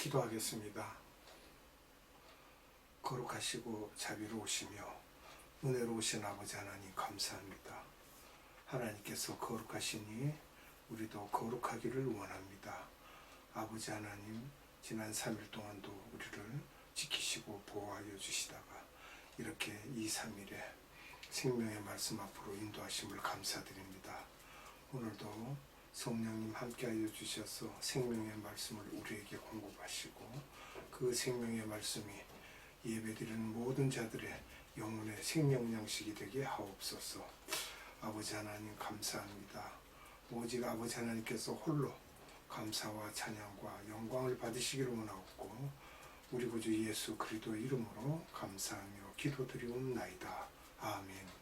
기도하겠습니다. 거룩하시고 자비로우시며 은혜로우신 아버지 하나님 감사합니다. 하나님께서 거룩하시니 우리도 거룩하기를 원합니다. 아버지 하나님 지난 3일 동안도 우리를 지키시고 보호하여 주시다가 이렇게 2, 3일에 생명의 말씀 앞으로 인도하심을 감사드립니다. 오늘도 성령님 함께하여 주셔서 생명의 말씀을 우리에게 공급하시고 그 생명의 말씀이 예배드리는 모든 자들의 영혼의 생명 양식이 되게 하옵소서. 아버지 하나님 감사합니다. 오직 아버지 하나님께서 홀로 감사와 찬양과 영광을 받으시기를 원하옵고 우리 구주 예수 그리스도 이름으로 감사하며 기도드리옵나이다. 아멘.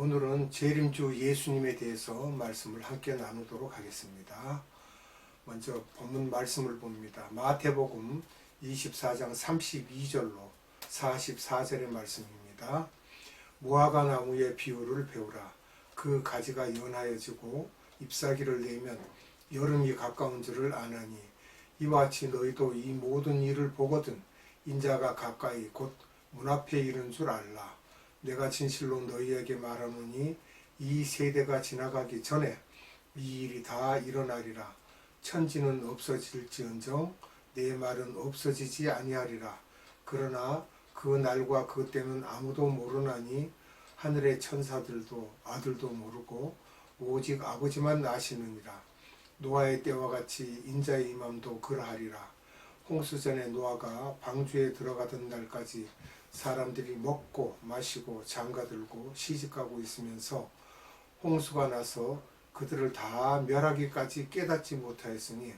오늘은 재림주 예수님에 대해서 말씀을 함께 나누도록 하겠습니다. 먼저 본문 말씀을 봅니다. 마태복음 24장 32절로 44절의 말씀입니다. 무화과 나무의 비유를 배우라. 그 가지가 연하여지고 잎사귀를 내면 여름이 가까운 줄을 아나니 이와 같이 너희도 이 모든 일을 보거든 인자가 가까이 곧 문 앞에 이른 줄 알라. 내가 진실로 너희에게 말하노니 이 세대가 지나가기 전에 이 일이 다 일어나리라. 천지는 없어질지언정 내 말은 없어지지 아니하리라. 그러나 그 날과 그 때는 아무도 모르나니 하늘의 천사들도 아들도 모르고 오직 아버지만 아시느니라. 노아의 때와 같이 인자의 임함도 그러하리라. 홍수 전에 노아가 방주에 들어가던 날까지 사람들이 먹고 마시고 장가들고 시집가고 있으면서 홍수가 나서 그들을 다 멸하기까지 깨닫지 못하였으니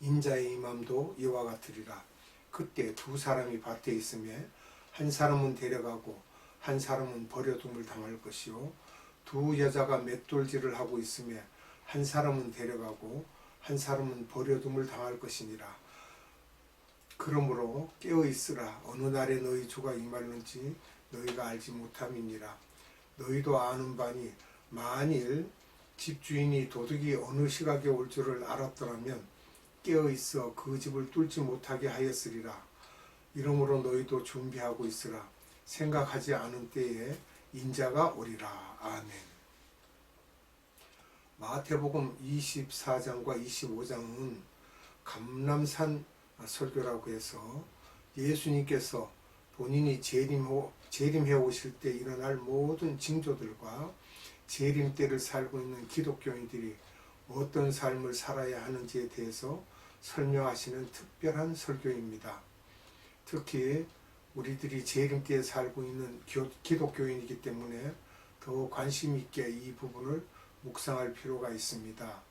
인자의 임함도 이와 같으리라. 그때 두 사람이 밭에 있음에 한 사람은 데려가고 한 사람은 버려둠을 당할 것이요 두 여자가 맷돌질을 하고 있음에 한 사람은 데려가고 한 사람은 버려둠을 당할 것이니라. 그러므로 깨어 있으라 어느 날에 너희 주가 임할는지 너희가 알지 못함이니라. 너희도 아는 바니 만일 집주인이 도둑이 어느 시각에 올 줄을 알았더라면 깨어 있어 그 집을 뚫지 못하게 하였으리라. 이러므로 너희도 준비하고 있으라. 생각하지 않은 때에 인자가 오리라. 아멘. 마태복음 24장과 25장은 감람산 설교라고 해서 예수님께서 본인이 재림호, 재림해 오실 때 일어날 모든 징조들과 재림 때를 살고 있는 기독교인들이 어떤 삶을 살아야 하는지에 대해서 설명하시는 특별한 설교입니다. 특히 우리들이 재림 때에 살고 있는 교- 기독교인이기 때문에 더 관심 있게 이 부분을 묵상할 필요가 있습니다.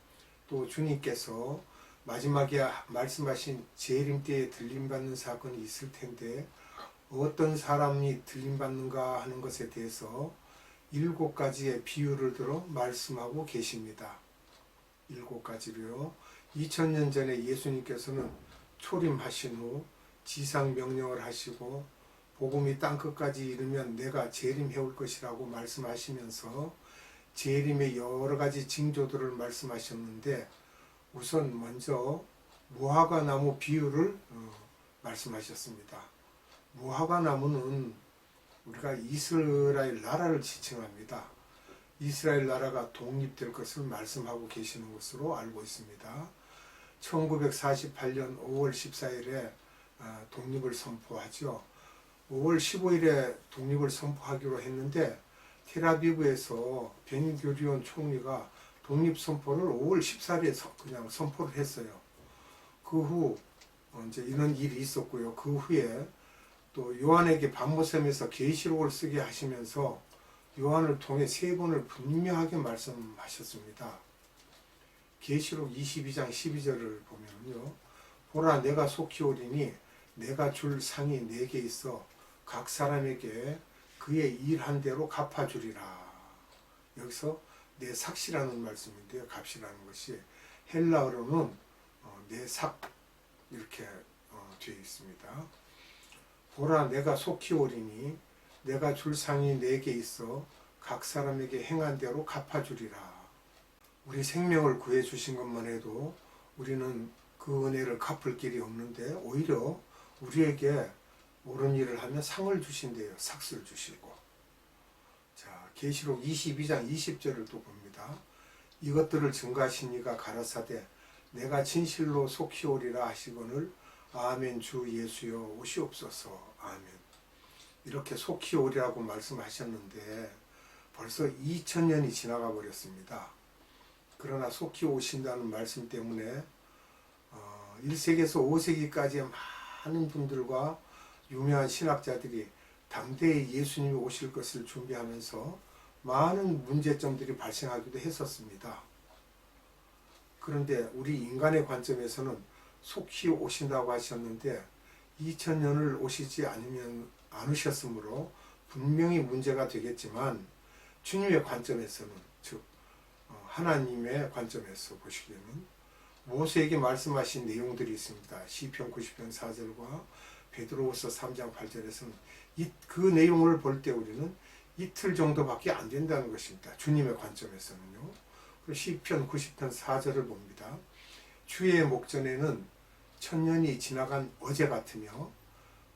또 주님께서 마지막에 말씀하신 재림 때에 들림받는 사건이 있을 텐데 어떤 사람이 들림받는가 하는 것에 대해서 일곱 가지의 비유를 들어 말씀하고 계십니다. 일곱 가지로요. 2000년 전에 예수님께서는 초림하신 후 지상 명령을 하시고 복음이 땅 끝까지 이르면 내가 재림해 올 것이라고 말씀하시면서 재림의 여러 가지 징조들을 말씀하셨는데 우선 먼저 무화과 나무 비유를 어, 말씀하셨습니다. 무화과 나무는 우리가 이스라엘 나라를 지칭합니다. 이스라엘 나라가 독립될 것을 말씀하고 계시는 것으로 알고 있습니다. 1948년 5월 14일에 아, 독립을 선포하죠. 5월 15일에 독립을 선포하기로 했는데 테라비브에서 벤교리온 총리가 독립 선포를 5월 14일에 그냥 선포를 했어요. 그 후 이제 이런 일이 있었고요. 그 후에 또 요한에게 반모섬에서 계시록을 쓰게 하시면서 요한을 통해 세 번을 분명하게 말씀하셨습니다. 계시록 22장 12절을 보면요. 보라 내가 속히 오리니 내가 줄 상이 네개 있어 각 사람에게 그의 일한 대로 갚아주리라. 여기서 내 삭시라는 말씀인데요. 값이라는 것이 헬라어로는 어, 내삭 이렇게 어, 되어 있습니다. 보라 내가 속히 오리니 내가 줄 상이 네개 있어 각 사람에게 행한 대로 갚아주리라. 우리 생명을 구해 주신 것만 해도 우리는 그 은혜를 갚을 길이 없는데 오히려 우리에게 옳은 일을 하면 상을 주신대요. 삭스를 주시고. 자, 계시록 22장 20절을 또 봅니다. 이것들을 증가하신 이가 가라사대 내가 진실로 속히 오리라 하시거늘 아멘 주 예수여 오시옵소서 아멘 이렇게 속히 오리라고 말씀하셨는데 벌써 2000년이 지나가 버렸습니다. 그러나 속히 오신다는 말씀 때문에 어, 1세기에서 5세기까지의 많은 분들과 유명한 신학자들이 당대에 예수님이 오실 것을 준비하면서 많은 문제점들이 발생하기도 했었습니다. 그런데 우리 인간의 관점에서는 속히 오신다고 하셨는데 2000년을 오시지 않으면 않으셨으므로 분명히 문제가 되겠지만 주님의 관점에서는 즉 어, 하나님의 관점에서 보시기에는 모세에게 말씀하신 내용들이 있습니다. 시편 90편 4절과 베드로후서 3장 8절에서는 이, 그 내용을 볼 때 우리는 이틀 정도밖에 안 된다는 것입니다. 주님의 관점에서는요. 시편 90편 4절을 봅니다. 주의 목전에는 천년이 지나간 어제 같으며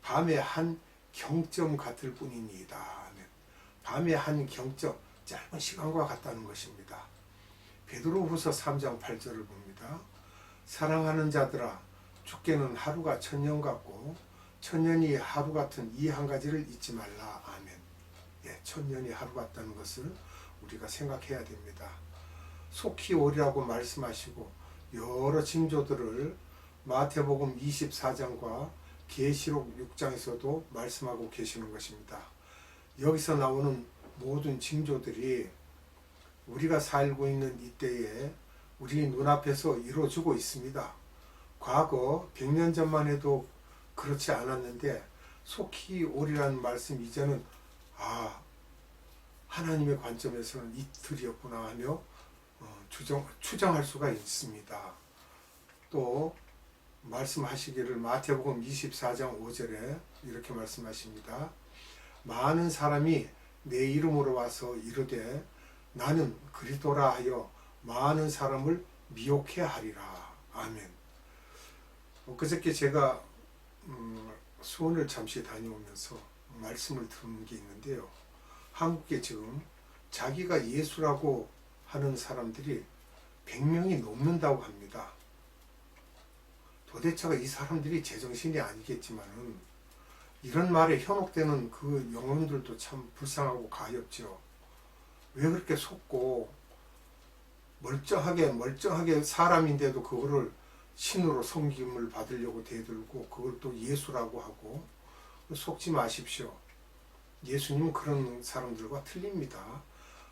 밤의 한 경점 같을 뿐이니이다. 아멘. 밤의 한 경점 짧은 시간과 같다는 것입니다. 베드로후서 3장 8절을 봅니다. 사랑하는 자들아 주께는 하루가 천년 같고 천년이 하루 같은 이 한 가지를 잊지 말라. 아멘. 예, 천년이 하루 같다는 것을 우리가 생각해야 됩니다. 속히 오리라고 말씀하시고 여러 징조들을 마태복음 24장과 계시록 6장에서도 말씀하고 계시는 것입니다. 여기서 나오는 모든 징조들이 우리가 살고 있는 이때에 우리 눈앞에서 이루어지고 있습니다. 과거 100년 전만 해도 그렇지 않았는데 속히 오리라는 말씀 이제는 아 하나님의 관점에서는 이틀이었구나 하며 어, 추정, 추정할 수가 있습니다. 또 말씀하시기를 마태복음 24장 5절에 이렇게 말씀하십니다. 많은 사람이 내 이름으로 와서 이르되 나는 그리스도라 하여 많은 사람을 미혹해 하리라. 아멘. 그저께 제가 음, 수원을 잠시 다녀오면서 말씀을 들은 게 있는데요. 한국에 지금 자기가 예수라고 하는 사람들이 100명이 넘는다고 합니다. 도대체가 이 사람들이 제정신이 아니겠지만은 이런 말에 현혹되는 그 영혼들도 참 불쌍하고 가엾죠. 왜 그렇게 속고 멀쩡하게 멀쩡하게 사람인데도 그거를 신으로 섬김을 받으려고 대들고 그걸 또 예수라고 하고 속지 마십시오. 예수님은 그런 사람들과 틀립니다.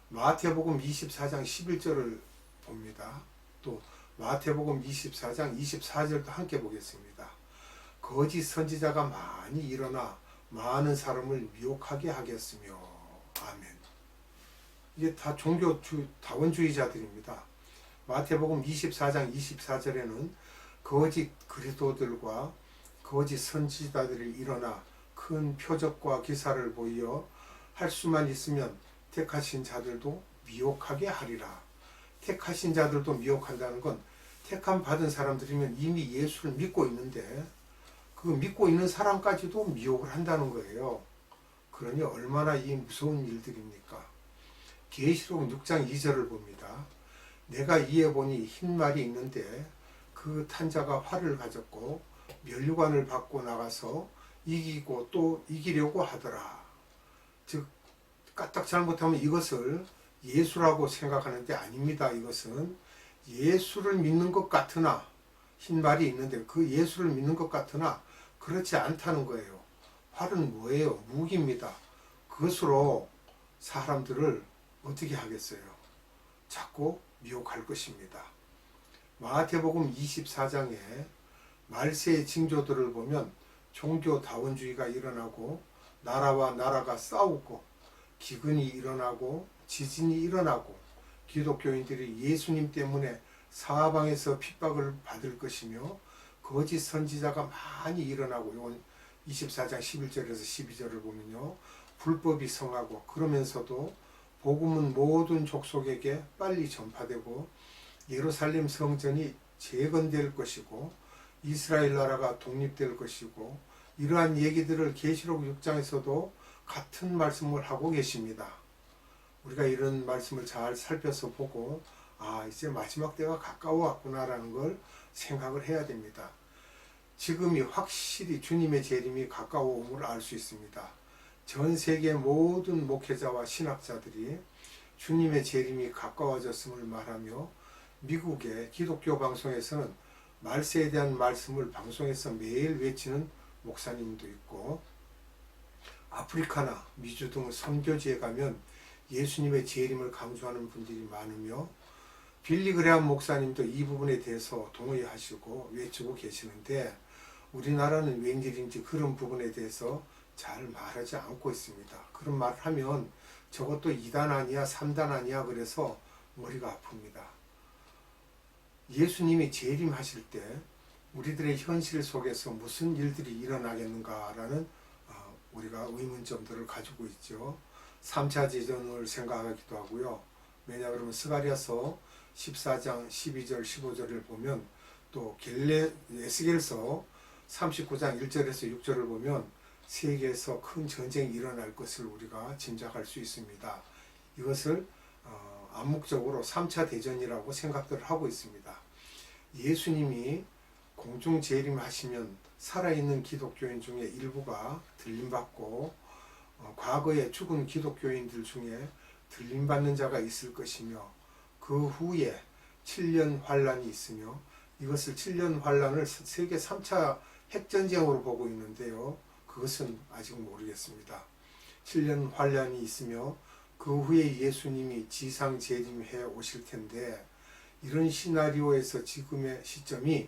마태복음 24장 11절을 봅니다. 또 마태복음 24장 24절도 함께 보겠습니다. 거짓 선지자가 많이 일어나 많은 사람을 미혹하게 하겠으며 아멘. 이게 다 종교 주, 다원주의자들입니다. 마태복음 24장 24절에는 거짓 그리스도들과 거짓 선지자들이 일어나 큰 표적과 기사를 보여 할 수만 있으면 택하신 자들도 미혹하게 하리라. 택하신 자들도 미혹한다는 건 택함 받은 사람들이면 이미 예수를 믿고 있는데 그 믿고 있는 사람까지도 미혹을 한다는 거예요. 그러니 얼마나 이 무서운 일들입니까? 계시록 6장 2절을 봅니다. 내가 이에 보니 흰 말이 있는데 그 탄자가 활을 가졌고 면류관을 받고 나가서 이기고 또 이기려고 하더라. 즉 까딱 잘못하면 이것을 예수라고 생각하는데 아닙니다. 이것은 예수를 믿는 것 같으나 흰 말이 있는데 그 예수를 믿는 것 같으나 그렇지 않다는 거예요. 활은 뭐예요? 무기입니다. 그것으로 사람들을 어떻게 하겠어요? 자꾸 미혹할 것입니다. 마태복음 24장에 말세의 징조들을 보면 종교 다원주의가 일어나고 나라와 나라가 싸우고 기근이 일어나고 지진이 일어나고 기독교인들이 예수님 때문에 사방에서 핍박을 받을 것이며 거짓 선지자가 많이 일어나고 이건 24장 11절에서 12절을 보면요. 불법이 성하고 그러면서도 복음은 모든 족속에게 빨리 전파되고 예루살렘 성전이 재건될 것이고 이스라엘 나라가 독립될 것이고 이러한 얘기들을 계시록 6장에서도 같은 말씀을 하고 계십니다. 우리가 이런 말씀을 잘 살펴서 보고 아 이제 마지막 때가 가까워 왔구나라는 걸 생각을 해야 됩니다. 지금이 확실히 주님의 재림이 가까워 옴을 알 수 있습니다. 전 세계 모든 목회자와 신학자들이 주님의 재림이 가까워졌음을 말하며 미국의 기독교 방송에서는 말세에 대한 말씀을 방송에서 매일 외치는 목사님도 있고 아프리카나 미주 등 선교지에 가면 예수님의 재림을 강조하는 분들이 많으며 빌리 그레함 목사님도 이 부분에 대해서 동의하시고 외치고 계시는데 우리나라는 웬일인지 그런 부분에 대해서 잘 말하지 않고 있습니다. 그런 말을 하면 저것도 2단 아니야 3단 아니야 그래서 머리가 아픕니다. 예수님이 재림하실 때 우리들의 현실 속에서 무슨 일들이 일어나겠는가라는 어, 우리가 의문점들을 가지고 있죠. 3차 재전을 생각하기도 하고요. 왜냐 그러면 스가리아서 14장 12절 15절을 보면 또 겔레 에스겔서 39장 1절에서 6절을 보면 세계에서 큰 전쟁이 일어날 것을 우리가 짐작할 수 있습니다. 이것을 어, 암묵적으로 3차 대전이라고 생각들을 하고 있습니다. 예수님이 공중 재림하시면 살아있는 기독교인 중에 일부가 들림받고 어, 과거에 죽은 기독교인들 중에 들림받는 자가 있을 것이며 그 후에 7년 환란이 있으며 이것을 7년 환란을 세계 3차 핵전쟁으로 보고 있는데요. 그것은 아직 모르겠습니다. 7년 환란이 있으며 그 후에 예수님이 지상 재림해 오실 텐데 이런 시나리오에서 지금의 시점이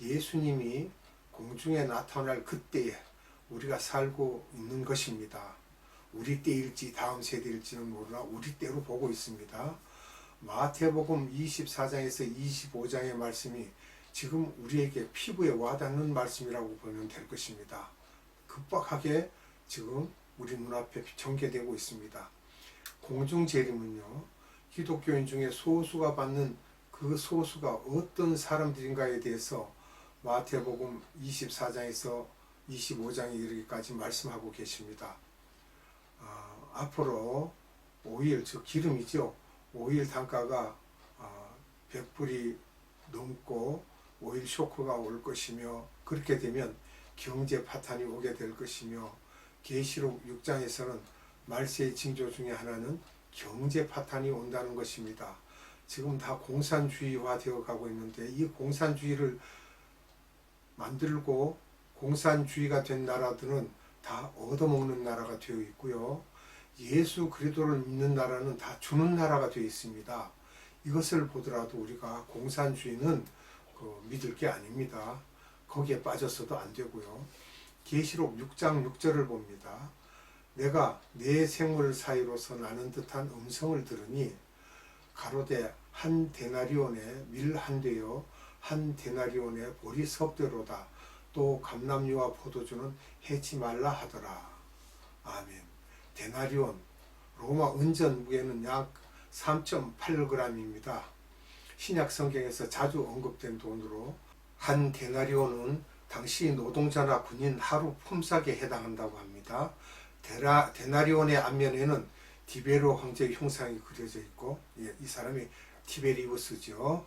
예수님이 공중에 나타날 그때에 우리가 살고 있는 것입니다. 우리 때일지 다음 세대일지는 몰라 우리 때로 보고 있습니다. 마태복음 24장에서 25장의 말씀이 지금 우리에게 피부에 와닿는 말씀이라고 보면 될 것입니다. 급박하게 지금 우리 눈앞에 전개되고 있습니다. 공중 재림은요, 기독교인 중에 소수가 받는 그 소수가 어떤 사람들인가에 대해서 마태복음 24장에서 25장에 이르기까지 말씀하고 계십니다. 아, 앞으로 오일, 즉 기름이죠. 오일 단가가 아, 100불이 넘고 오일 쇼크가 올 것이며 그렇게 되면 경제 파탄이 오게 될 것이며 계시록 6장에서는 말세의 징조 중에 하나는 경제 파탄이 온다는 것입니다. 지금 다 공산주의화 되어 가고 있는데 이 공산주의를 만들고 공산주의가 된 나라들은 다 얻어먹는 나라가 되어 있고요. 예수 그리스도를 믿는 나라는 다 주는 나라가 되어 있습니다. 이것을 보더라도 우리가 공산주의는 그 믿을 게 아닙니다. 거기에 빠졌어도 안 되고요. 계시록 6장 6절을 봅니다. 내가 내 생물 사이로서 나는 듯한 음성을 들으니 가로되 한 데나리온에 밀 한 대요. 한 데나리온에 보리 섭대로다. 또 감람류와 포도주는 해치 말라 하더라. 아멘. 데나리온. 로마 은전 무게는 약 3.8g입니다. 신약 성경에서 자주 언급된 돈으로 한 데나리온은 당시 노동자나 군인 하루 품삯에 해당한다고 합니다. 데라, 데나리온의 앞면에는 디베로 황제의 형상이 그려져 있고 예, 이 사람이 티베리우스죠.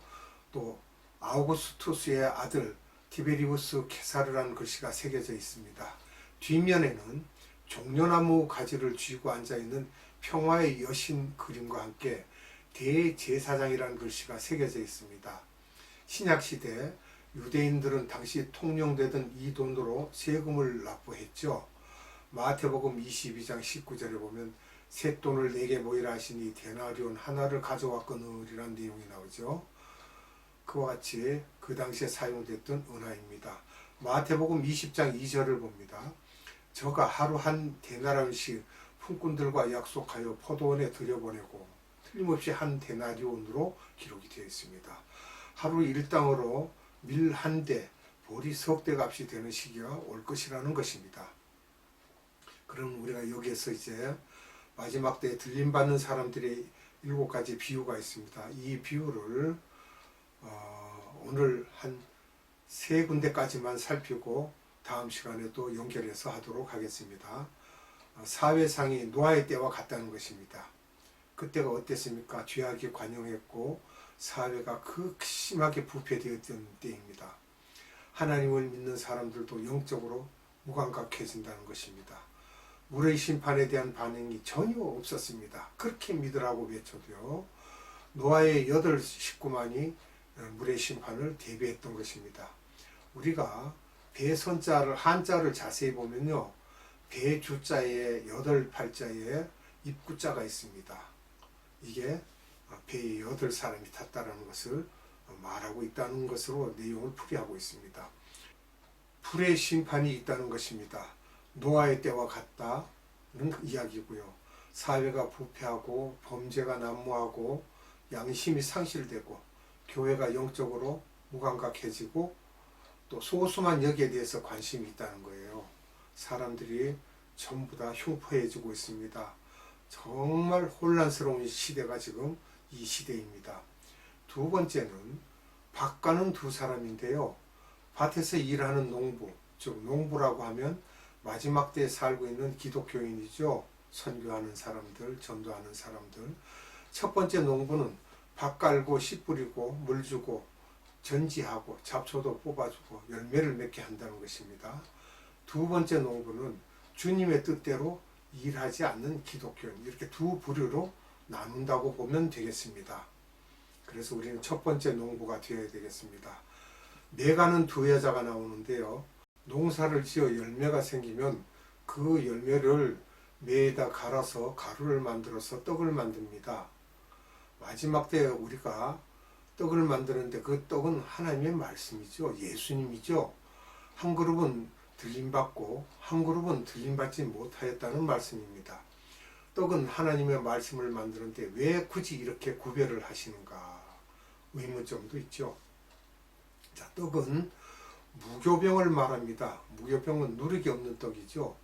또 아우구스투스의 아들 티베리우스 케사르라는 글씨가 새겨져 있습니다. 뒷면에는 종려나무 가지를 쥐고 앉아 있는 평화의 여신 그림과 함께 대제사장이라는 글씨가 새겨져 있습니다. 신약 시대 유대인들은 당시 통용되던 이 돈으로 세금을 납부했죠. 마태복음 22장 19절에 보면 새 돈을 내게 모이라 하시니 데나리온 하나를 가져왔거늘이라는 내용이 나오죠. 그와 같이 그 당시에 사용됐던 은화입니다. 마태복음 20장 2절을 봅니다. 저가 하루 한 데나리온씩 품꾼들과 약속하여 포도원에 들여보내고 틀림없이 한 데나리온으로 기록이 되어 있습니다. 하루 일당으로 밀 한 대, 보리 석 대 값이 되는 시기가 올 것이라는 것입니다. 그럼 우리가 여기에서 이제 마지막 때에 들림받는 사람들의 일곱 가지 비유가 있습니다. 이 비유를 어, 오늘 세 군데까지만 살피고 다음 시간에 또 연결해서 하도록 하겠습니다. 어, 사회상이 노아의 때와 같다는 것입니다. 그때가 어땠습니까? 죄악이 관영했고 사회가 극심하게 부패되었던 때입니다. 하나님을 믿는 사람들도 영적으로 무감각해진다는 것입니다. 물의 심판에 대한 반응이 전혀 없었습니다. 그렇게 믿으라고 외쳐도요. 노아의 여덟 식구만이 물의 심판을 대비했던 것입니다. 우리가 배 선자를 한자를 자세히 보면요. 배 주자에 여덟 팔자에 입구자가 있습니다. 이게 배에 여덟 사람이 탔다라는 것을 말하고 있다는 것으로 내용을 풀이하고 있습니다. 불의 심판이 있다는 것입니다. 노아의 때와 같다는 이야기고요. 사회가 부패하고 범죄가 난무하고 양심이 상실되고 교회가 영적으로 무감각해지고 또 소수만 여기에 대해서 관심이 있다는 거예요. 사람들이 전부 다 흉포해지고 있습니다. 정말 혼란스러운 시대가 지금 이 시대입니다. 두 번째는 밭가는 두 사람인데요. 밭에서 일하는 농부, 즉 농부라고 하면 마지막 때에 살고 있는 기독교인이죠. 선교하는 사람들, 전도하는 사람들. 첫 번째 농부는 밭 깔고 씨 뿌리고 물 주고 전지하고 잡초도 뽑아주고 열매를 맺게 한다는 것입니다. 두 번째 농부는 주님의 뜻대로 일하지 않는 기독교인 이렇게 두 부류로 나눈다고 보면 되겠습니다. 그래서 우리는 첫 번째 농부가 되어야 되겠습니다. 매가는 두 여자가 나오는데요. 농사를 지어 열매가 생기면 그 열매를 매에다 갈아서 가루를 만들어서 떡을 만듭니다. 마지막 때 우리가 떡을 만드는데 그 떡은 하나님의 말씀이죠. 예수님이죠. 한 그룹은 들림받고 한 그룹은 들림받지 못하였다는 말씀입니다. 떡은 하나님의 말씀을 만드는데 왜 굳이 이렇게 구별을 하시는가 의문점도 있죠. 자, 떡은 무교병을 말합니다. 무교병은 누룩이 없는 떡이죠.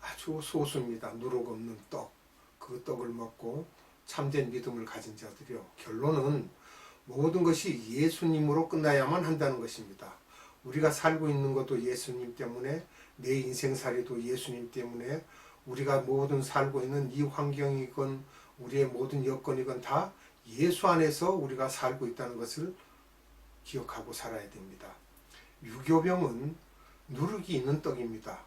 아주 소수입니다. 누룩 없는 떡. 그 떡을 먹고 참된 믿음을 가진 자들이요. 결론은 모든 것이 예수님으로 끝나야만 한다는 것입니다. 우리가 살고 있는 것도 예수님 때문에 내 인생살이도 예수님 때문에 우리가 모든 살고 있는 이 환경이건 우리의 모든 여건이건 다 예수 안에서 우리가 살고 있다는 것을 기억하고 살아야 됩니다. 유교병은 누룩이 있는 떡입니다.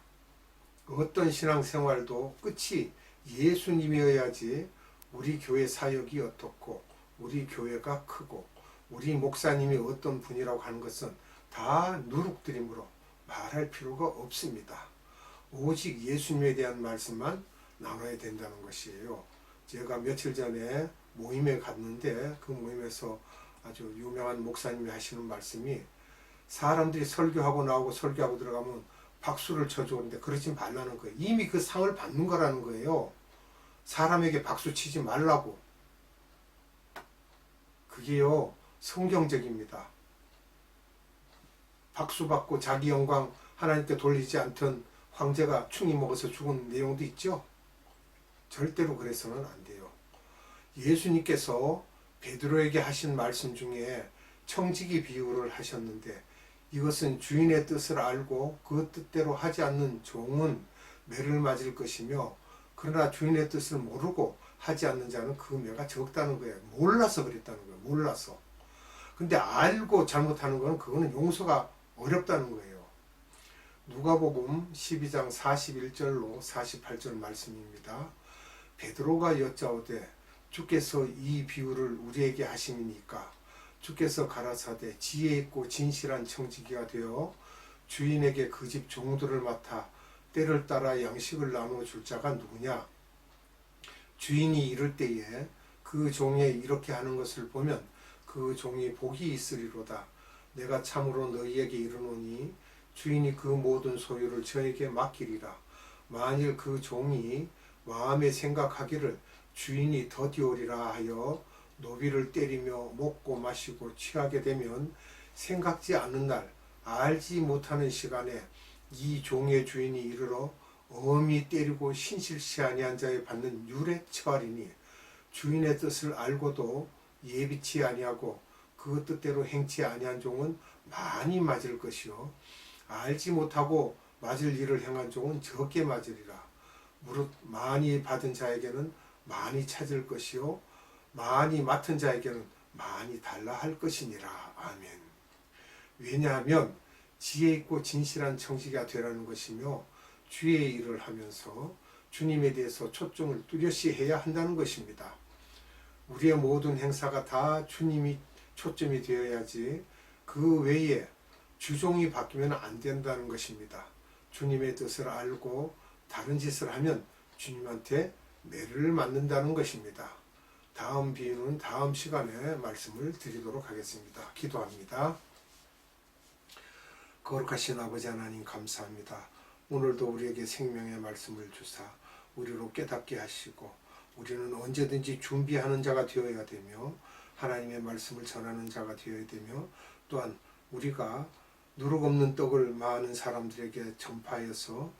어떤 신앙생활도 끝이 예수님이어야지 우리 교회 사역이 어떻고 우리 교회가 크고 우리 목사님이 어떤 분이라고 하는 것은 다 누룩드림으로 말할 필요가 없습니다. 오직 예수님에 대한 말씀만 나눠야 된다는 것이에요. 제가 며칠 전에 모임에 갔는데 그 모임에서 아주 유명한 목사님이 하시는 말씀이 사람들이 설교하고 나오고 설교하고 들어가면 박수를 쳐주는데 그러지 말라는 거예요. 이미 그 상을 받는 거라는 거예요. 사람에게 박수 치지 말라고. 그게요, 성경적입니다. 박수 받고 자기 영광 하나님께 돌리지 않던 황제가 충이 먹어서 죽은 내용도 있죠. 절대로 그래서는 안 돼요. 예수님께서 베드로에게 하신 말씀 중에 청지기 비유를 하셨는데 이것은 주인의 뜻을 알고 그 뜻대로 하지 않는 종은 매를 맞을 것이며 그러나 주인의 뜻을 모르고 하지 않는 자는 그 매가 적다는 거예요. 몰라서 그랬다는 거예요. 몰라서. 근데 알고 잘못하는 거는 그거는 용서가 어렵다는 거예요. 누가복음 12장 41절로 48절 말씀입니다. 베드로가 여짜오되 주께서 이 비유를 우리에게 하심이니까 주께서 가라사대 지혜 있고 진실한 청지기가 되어 주인에게 그 집 종들을 맡아 때를 따라 양식을 나누어 줄 자가 누구냐? 주인이 이럴 때에 그 종에 이렇게 하는 것을 보면 그 종이 복이 있으리로다. 내가 참으로 너희에게 이르노니 주인이 그 모든 소유를 저에게 맡기리라. 만일 그 종이 마음에 생각하기를 주인이 더디오리라 하여 노비를 때리며 먹고 마시고 취하게 되면 생각지 않는 날 알지 못하는 시간에 이 종의 주인이 이르러 엄히 때리고 신실치 아니한 자에 받는 유래 처하리니 주인의 뜻을 알고도 예비치 아니하고 그 뜻대로 행치 아니한 종은 많이 맞을 것이요. 알지 못하고 맞을 일을 행한 종은 적게 맞으리라. 무릇 많이 받은 자에게는 많이 찾을 것이요 많이 맡은 자에게는 많이 달라 할 것이니라 아멘 왜냐하면 지혜 있고 진실한 청지가 되라는 것이며 주의 일을 하면서 주님에 대해서 초점을 뚜렷이 해야 한다는 것입니다. 우리의 모든 행사가 다 주님이 초점이 되어야지 그 외에 주종이 바뀌면 안 된다는 것입니다. 주님의 뜻을 알고 다른 짓을 하면 주님한테 매를 맞는다는 것입니다. 다음 비유는 다음 시간에 말씀을 드리도록 하겠습니다. 기도합니다. 거룩하신 아버지 하나님 감사합니다. 오늘도 우리에게 생명의 말씀을 주사 우리로 깨닫게 하시고 우리는 언제든지 준비하는 자가 되어야 되며 하나님의 말씀을 전하는 자가 되어야 되며 또한 우리가 누룩 없는 떡을 많은 사람들에게 전파하여서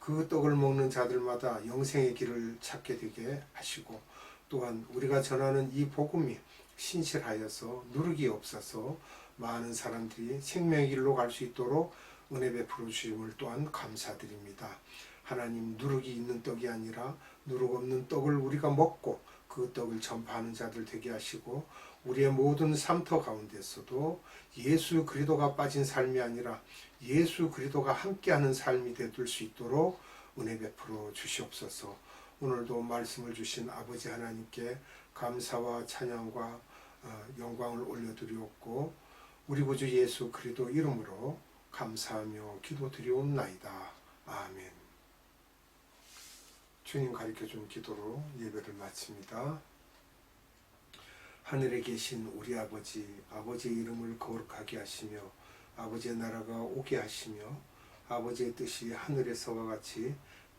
그 떡을 먹는 자들마다 영생의 길을 찾게 되게 하시고 또한 우리가 전하는 이 복음이 신실하여서 누룩이 없어서 많은 사람들이 생명의 길로 갈 수 있도록 은혜 베풀어 주심을 또한 감사드립니다. 하나님 누룩이 있는 떡이 아니라 누룩 없는 떡을 우리가 먹고 그 떡을 전파하는 자들 되게 하시고 우리의 모든 삶터 가운데서도 예수 그리스도가 빠진 삶이 아니라 예수 그리스도가 함께하는 삶이 되들 수 있도록 은혜 베풀어 주시옵소서. 오늘도 말씀을 주신 아버지 하나님께 감사와 찬양과 어, 영광을 올려드리옵고 우리 구주 예수 그리스도 이름으로 감사하며 기도드리옵나이다. 아멘. 주님 가르쳐 준 기도로 예배를 마칩니다. 하늘에 계신 우리 아버지, 아버지의 이름을 거룩하게 하시며 아버지의 나라가 오게 하시며 아버지의 뜻이 하늘에서와 같이